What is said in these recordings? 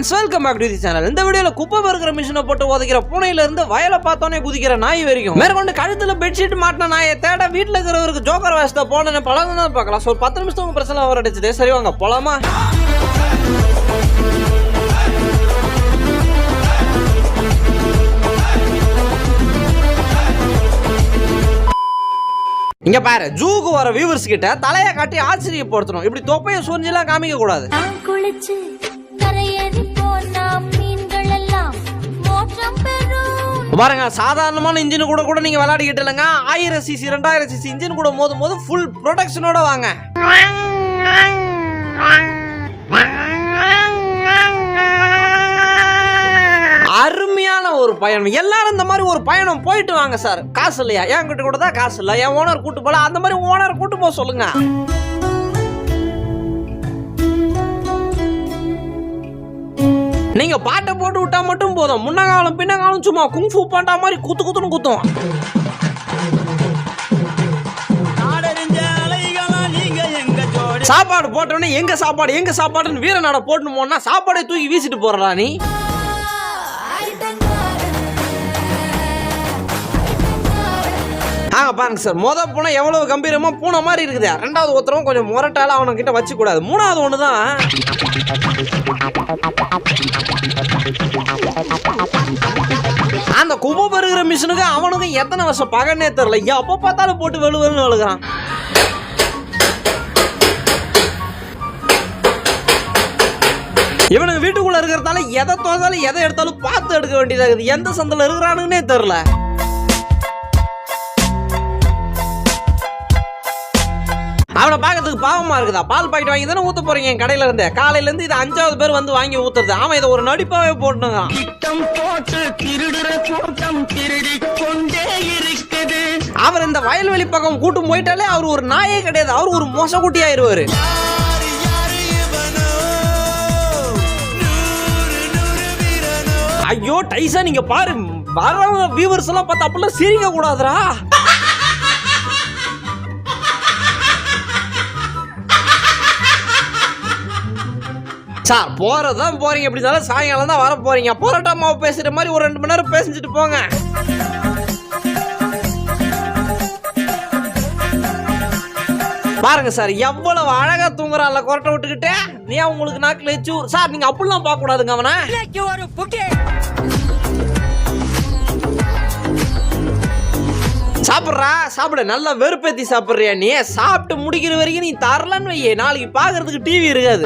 Friends welcome back to the channel இந்த வீடியோல குப்பை பறக்கிற மிஷினை போட்டு உதைக்கிற பூனையில இருந்து வயலை பார்த்தோன்னே குதிக்கிற நாய் வரைக்கும். மேற்கொண்டு கழுத்துல பெட்ஷீட் மாட்டின நாயை தேட வீட்டுல இருக்கிறவருக்கு ஜோக்கர் வாசத்தை போனேன்னு பழம் தான் பார்க்கலாம். ஸோ ஒரு பத்து நிமிஷம் உங்க பிரச்சனை வர அடிச்சது சரி வாங்க போலாமா? இங்க பாரு ஜூக்கு வர வியூவர்ஸ் கிட்ட தலையை காட்டி ஆச்சரியப்படுத்தணும். இப்படி தொப்பையை சொரிஞ்செல்லாம் காமிக்க கூடாது பாருங்க சாதாரணமான இன்ஜின் கூட கூட நீங்க விளையாடிக்கிட்டு இல்லைங்க. ஆயிரம் சிசி ரெண்டாயிரம் சிசி இன்ஜின் கூட மோதும் போது ஃபுல் ப்ரொடக்ஷனோட வாங்க. அருமையான ஒரு பயணம். எல்லாரும் இந்த மாதிரி ஒரு பயணம் போயிட்டு வாங்க சார். காசு இல்லையா? என்கிட்ட கூட தான் காசு இல்லை. என் ஓனர் கூட்டு போல. அந்த மாதிரி ஓனர் கூட்டு போக சொல்லுங்க. மட்டும் போதும். முன்னகாலம் பின்னகாலம் சும்மா குங்ஃபு பாண்டா மாதிரி குத்து குத்துன்னு குத்தும் நீங்க சாப்பாடு போட்டோன்னே எங்க சாப்பாடு எங்க சாப்பாடுன்னு வீர போட்டுன்னு போனா சாப்பாடை தூக்கி வீசிட்டு போறா நீ. நாங்கள் பாருங்க சார் மொதல் பூனை எவ்வளோ கம்பீரமாக பூனை மாதிரி இருக்குது. ரெண்டாவது ஒருத்தரும் கொஞ்சம் முரட்டால அவனுக்கிட்ட வச்சுக்கூடாது. மூணாவது ஒன்று தான் அந்த குப்பை பெருகிற மிஷினுக்கு அவனுக்கு எத்தனை வருஷம் பகனே தெரில எப்போ பார்த்தாலும் போட்டு வெளுவெலுன்னு வழுகிறான் இவனுக்கு வீட்டுக்குள்ள இருக்கிறதால எதை தோதாலும் எதை எடுத்தாலும் பார்த்து எடுக்க வேண்டியதாக இருக்குது. எந்த சந்தில் இருக்கிறானுங்கன்னே தெரில அவனை பார்க்கறதுக்கு பாவமா இருக்குதா? பால் பாக்கெட் வாங்கி தானே ஊத்த போறீங்க என் கடையில இருந்து? காலையில இருந்து இது அஞ்சாவது பேர் வந்து வாங்கி ஊத்துறது. அவன் இதை ஒரு நடிப்பாவே திட்டம் போட்டு திருடுற கூட்டம் திருடி கொண்டே இருக்குது. அவர் இந்த வயல்வெளி பக்கம் கூட்டும் போயிட்டாலே அவர் ஒரு நாயே கிடையாது. அவர் ஒரு மோசக்குட்டி ஆயிருவாரு. ஐயோ டைசா நீங்க பாரு. வரவங்க வியூவர்ஸ் எல்லாம் பார்த்தா அப்படிலாம் சிரிக்க கூடாதுடா. சார் போறதுதான் போறீங்க. எப்படி இருந்தாலும் சாயங்காலம் தான் வர போறீங்க. பரோட்டா மாவு பேசுற மாதிரி ஒரு ரெண்டு மணி நேரம் பேசிட்டு போங்க. பாருங்க சார் எவ்வளவு அழகா தூங்குறான்ல கொரட்டை விட்டுக்கிட்டு. நீ உங்களுக்கு நாக்குல எச்சு சார் நீங்க அப்படிலாம் பார்க்க கூடாதுங்க அவனை சாப்பிட்றா? சாப்பிட. நல்லா வெறுப்பேத்தி சாப்பிட்றியா நீ? சாப்பிட்டு முடிக்கிற வரைக்கும் நீ தரலன்னு வையே. நாளைக்கு பார்க்கறதுக்கு டிவி இருக்காது.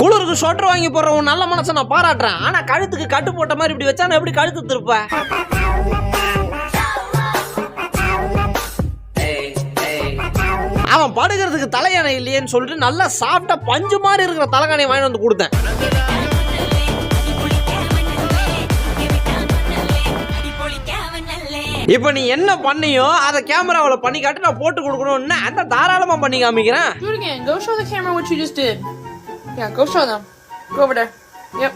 குளிருக்கு சொட்டர் வாங்கி போடுற உன் நல்ல மனசை நான் பாராட்டுறேன். ஆனா கழுத்துக்கு கட்டு போட்ட மாதிரி இப்படி வச்சா நான் எப்படி கழுத்து திருப்ப? அவன் படுக்கிறதுக்கு தலையணை இல்லையேன்னு சொல்லிட்டு நல்லா சாப்பிட்ட பஞ்சு மாதிரி இருக்கிற தலைகாணி வாங்கி வந்து கொடுத்தேன். இப்போ நீ என்ன பண்ணியோ அதை கேமராவில் பண்ணி காட்டு நான் போட்டு கொடுக்கணும்னு அந்த தாராளமா பண்ணி காமிக்கிறேன் Do it again. Go show the camera what you just did. Yeah, go show them. Go over there. Yep.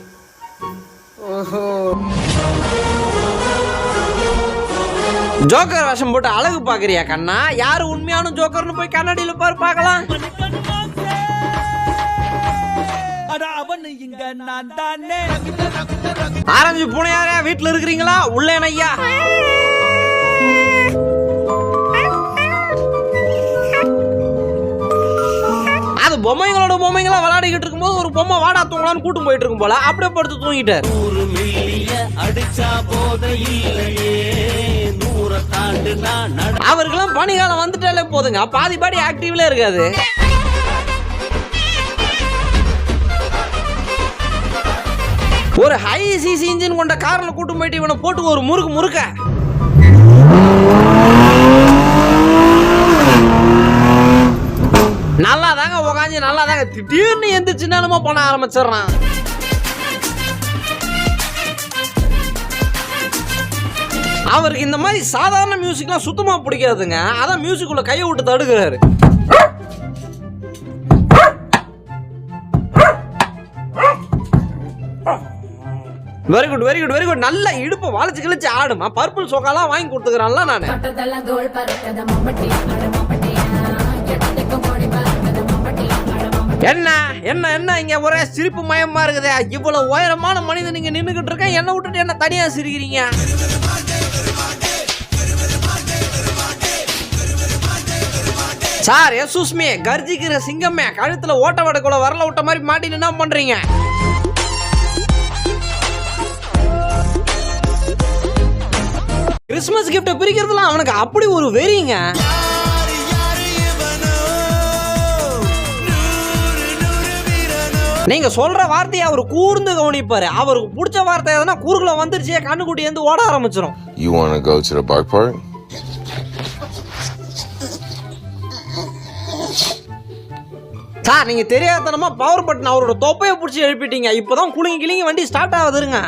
Joker வேஷம் போட்டு அழகு பாக்குறியா கண்ணா யாரு உண்மையான ஜோக்கர்னு போய் கண்ணாடியில பாரு பார்க்கலாம் ஆரஞ்சு பூனையாரே வீட்டுல இருக்கிறீங்களா உள்ளேன் பொம்மைங்களோட பொம்மைங்களா விளையாடிக்கிட்டு இருக்கும்போது ஒரு பொம்மை வாடா தூங்கலான்னு கூட்டு போயிட்டு இருக்கும் போல. அப்படியே படுத்து தூங்கிட்டார் அடிச்சா போத அவருக்கெல்லாம் பனிகாலம் வந்துட்டாலே போதுங்க. பாதி பாடி ஆக்டிவ்ல இருக்காது. ஒரு ஹை சிசி இன்ஜின் கொண்ட கார்ல கூட்டு போயிட்டு இவனை போட்டு ஒரு முறுக்கு முறுக்க நல்லா தாங்க உக்காஞ்சி நல்லா தாங்க திடீர்னு எந்திரிச்சு நிலமா பண்ண ஆரம்பிச்சிடுறான். அவருக்கு இந்த மாதிரி சாதாரண மியூசிக்லாம் சுத்தமாக பிடிக்காதுங்க. அதான் மியூசிக் உள்ள கையை விட்டு தடுக்கிறாரு. Very good very good very good நல்ல இடுப்பு வளைச்சு கிழிச்சு ஆடுமா. பர்பிள் சோக்காலாம் வாங்கி கொடுத்துக்கிறான்ல நான். என்ன? என்ன என்ன? இங்க ஒரே சிரிப்பு மயமா இருக்குதே. இவ்வளவு உயரமான மனிதன் நீங்க நின்றுகிட்டு இருக்கேன். என்ன விட்டுட்டு என்ன தனியா சிரிக்கிறீங்க? சார் எசூஸ்மே கர்ஜிக்கிற சிங்கமே கழுத்துல ஓட்ட வடக்குள்ள வரல விட்ட மாதிரி மாட்டின்னு என்ன பண்றீங்க? கிறிஸ்மஸ் கிஃப்ட பிரிக்கிறதுலாம் அவனுக்கு அப்படி ஒரு வெறிங்க. நீங்க சொல்ற வார்த்தையை அவர் கூர்ந்து கவனிப்பாரு. அவருக்கு பிடிச்ச வார்த்தை எதனா குறுக்குல வந்துருச்சே கண்ணுக்குட்டி வந்து ஓட ஆரம்பிச்சிடும் You want to go to the bike park? Sir நீங்க தெரியாதனமா பவர் பட்டன் அவரோட தொப்பையை பிடிச்சி எழுப்பிட்டீங்க. இப்பதான் குலுங்கி கிளிங்கி வண்டி ஸ்டார்ட் ஆகுதுங்க.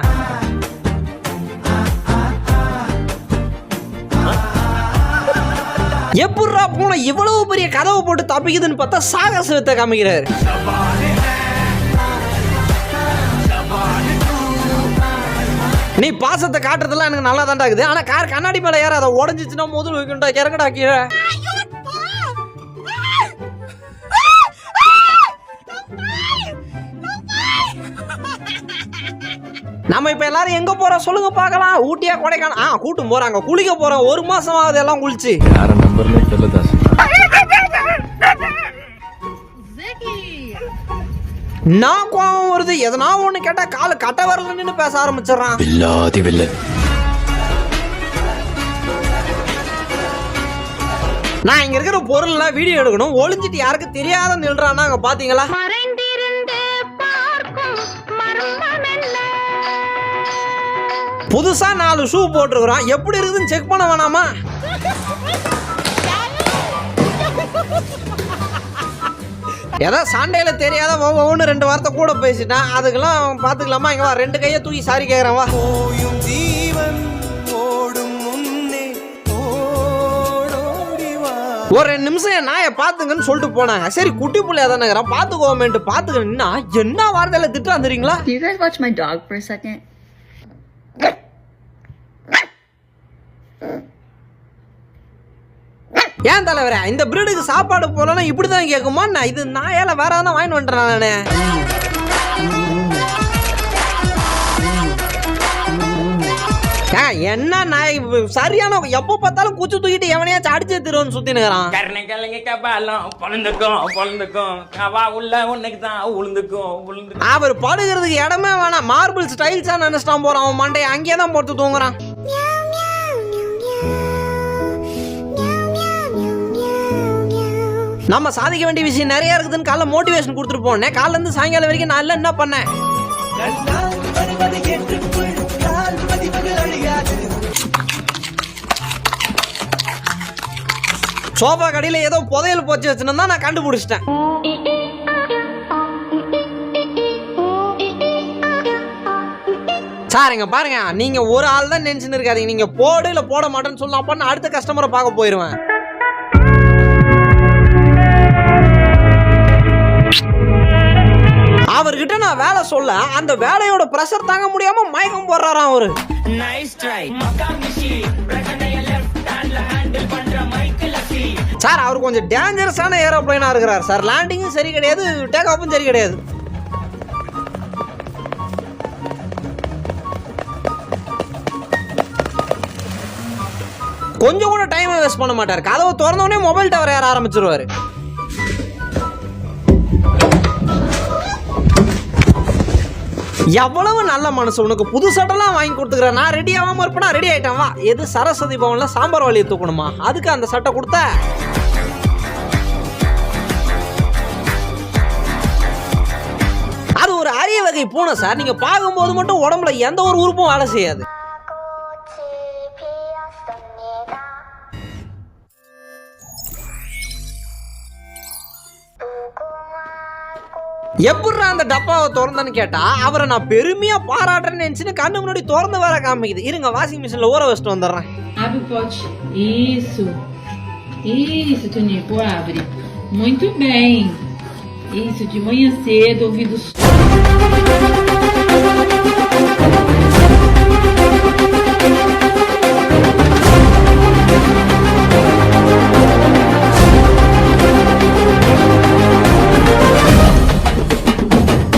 எப்படிரா பூனை இவ்வளவு பெரிய கதவை போட்டு தப்பிக்குதுன்னு பார்த்தா சாகச வித்தை காமிக்கிறாரு. நீ பாசத்தை காட்டுறதுலாம் எனக்கு நல்லா தான்டா இருக்குது. ஆனா கார் கண்ணாடி மேல ஏற அதை உடஞ்சிச்சுன்னா முதல் வைக்கணும்டா இறங்கடா கீழே. நம்ம இப்போ எல்லாரும் எங்க போறோம் சொல்லுங்க பார்க்கலாம். ஊட்டியா கொடைக்கானல் ஆ கூட்டும் போறாங்க குளிக்க போறோம் ஒரு மாசம் ஆகுது எல்லாம் குளிச்சு. யார நம்பர்ல நான் கோவம் வருது. எதனா ஒண்ணு கேட்டா கால கட்ட வரல நின்னு பேச ஆரம்பிச்சிடறான். இல்லாதி வில்ல நான் இங்க இருக்கிற பொருள்லாம் வீடியோ எடுக்கணும். ஒளிஞ்சிட்டு யாருக்கு தெரியாத நில்றானா அங்க பாத்தீங்களா? புதுசா நாலு ஷூ போட்டிருக்கிறோம் எப்படி இருக்குதுன்னு செக் பண்ண வேணாமா? ஏதோ சண்டையில தெரியாத ஒவ்வொன்று ரெண்டு வார்த்தை கூட பேசிட்டேன் அதுக்கெல்லாம் பாத்துக்கலாமா? இங்க வா ரெண்டு கையை தூக்கி சாரி கேக்குறேன் வா. போயும் ஜீவன் ஓடும் முன்னே ஓடோடி வா. ஒரு ரெண்டு நிமிஷம் என் நாயை பாத்துங்கன்னு சொல்லிட்டு போனாங்க. சரி குட்டி புள்ளையா தானே பாத்துக்கோமேன்ட்டு பாத்துக்கணும்னா என்ன வார்த்தையில திட்டம் தெரியுங்களா? Do you guys watch my ஏன் தலைவரே? இந்த பிரீடுக்கு சாப்பாடு போலன்னா இப்படிதான் கேட்குமா நான் இது நாயால வேற எதனா வாங்கிட்டு வந்துட்டேன் நானு? என்ன நாய்? இப்ப சரியான எப்போ பார்த்தாலும் குச்சி தூக்கிட்டு எவனையாச்சும் அடிச்சு திருவன்னு சுத்தி நிக்கிறான். கருணைக்கிழங்கு கபாலம் பொழந்துக்கும் பொழந்துக்கும் கவா உள்ள உன்னைக்கு தான் உளுந்துக்கும். உளுந்து அவர் படுகிறதுக்கு இடமே வேணாம். மார்பிள் ஸ்டைல்ஸா நினைச்சிட்டான் போறான் அவன் மண்டையை. அங்கேயே தான் போட்டு தூங்குறான். நம்ம சாதிக்க வேண்டிய விஷயம் நிறைய இருக்குதுன்னு காலைல மோட்டிவேஷன் கொடுத்துட்டு போனேன். காலைல இருந்து சாயங்காலம் வரைக்கும் நான் எல்லாம் என்ன பண்ணேன்? சோஃபா கடையில் ஏதோ புதையல் போச்சு வச்சுன்னு நான் கண்டுபிடிச்சிட்டேன். சாருங்க பாருங்க நீங்க ஒரு ஆள் தான் நினைச்சுன்னு இருக்காதீங்க. நீங்க போடு இல்ல போட மாட்டேன்னு சொல்லலாம் அப்ப நான் அடுத்த கஸ்டமரை பார்க்க போயிருவேன். அந்த வேலையோட ப்ரெஷர் தாங்க முடியாம மயக்கம் போடுறாராம் அவரு. சார் அவர் கொஞ்சம் டேஞ்சரஸான ஏரோப்ளைனா இருக்கிறார் சார் லேண்டிங்கும் சரி கிடையாது டேக் ஆஃபும் சரி கிடையாது. கொஞ்சம் கூட டைம் வேஸ்ட் பண்ண மாட்டார். கதவை திறந்த உடனே மொபைல் டவர் ஏற ஆரம்பிச்சிருவாரு. எவ்வளவு நல்ல மனசு. உனக்கு புது சட்டெல்லாம் வாங்கி கொடுத்துக்கிறேன். நான் ரெடி ஆகாம இருப்பேனா? ரெடி ஆயிட்டேன். வா. எது சரஸ்வதி பவன்ல சாம்பார் வழியை தூக்கணுமா? அதுக்கு அந்த சட்டை கொடுத்த. அது ஒரு அரிய வகை பூனை சார் நீங்க பார்க்கும்போது மட்டும் உடம்புல எந்த ஒரு உறுப்பும் வேலை செய்யாது. எப்படிடா அந்த டப்பாவை திறந்தேன்னு கேட்டா அவரை நான் பெருமையா பாராட்டுறேன்னு நினைச்சுன்னு கண்ணு முன்னாடி திறந்து வர காமிக்குது இருங்க வாஷிங் மிஷின்ல ஊற வச்சுட்டு வந்துடுறேன் Abre o pote. Isso. Isso, Tonico, abre. Muito bem. Isso, de manhã cedo, ouvido.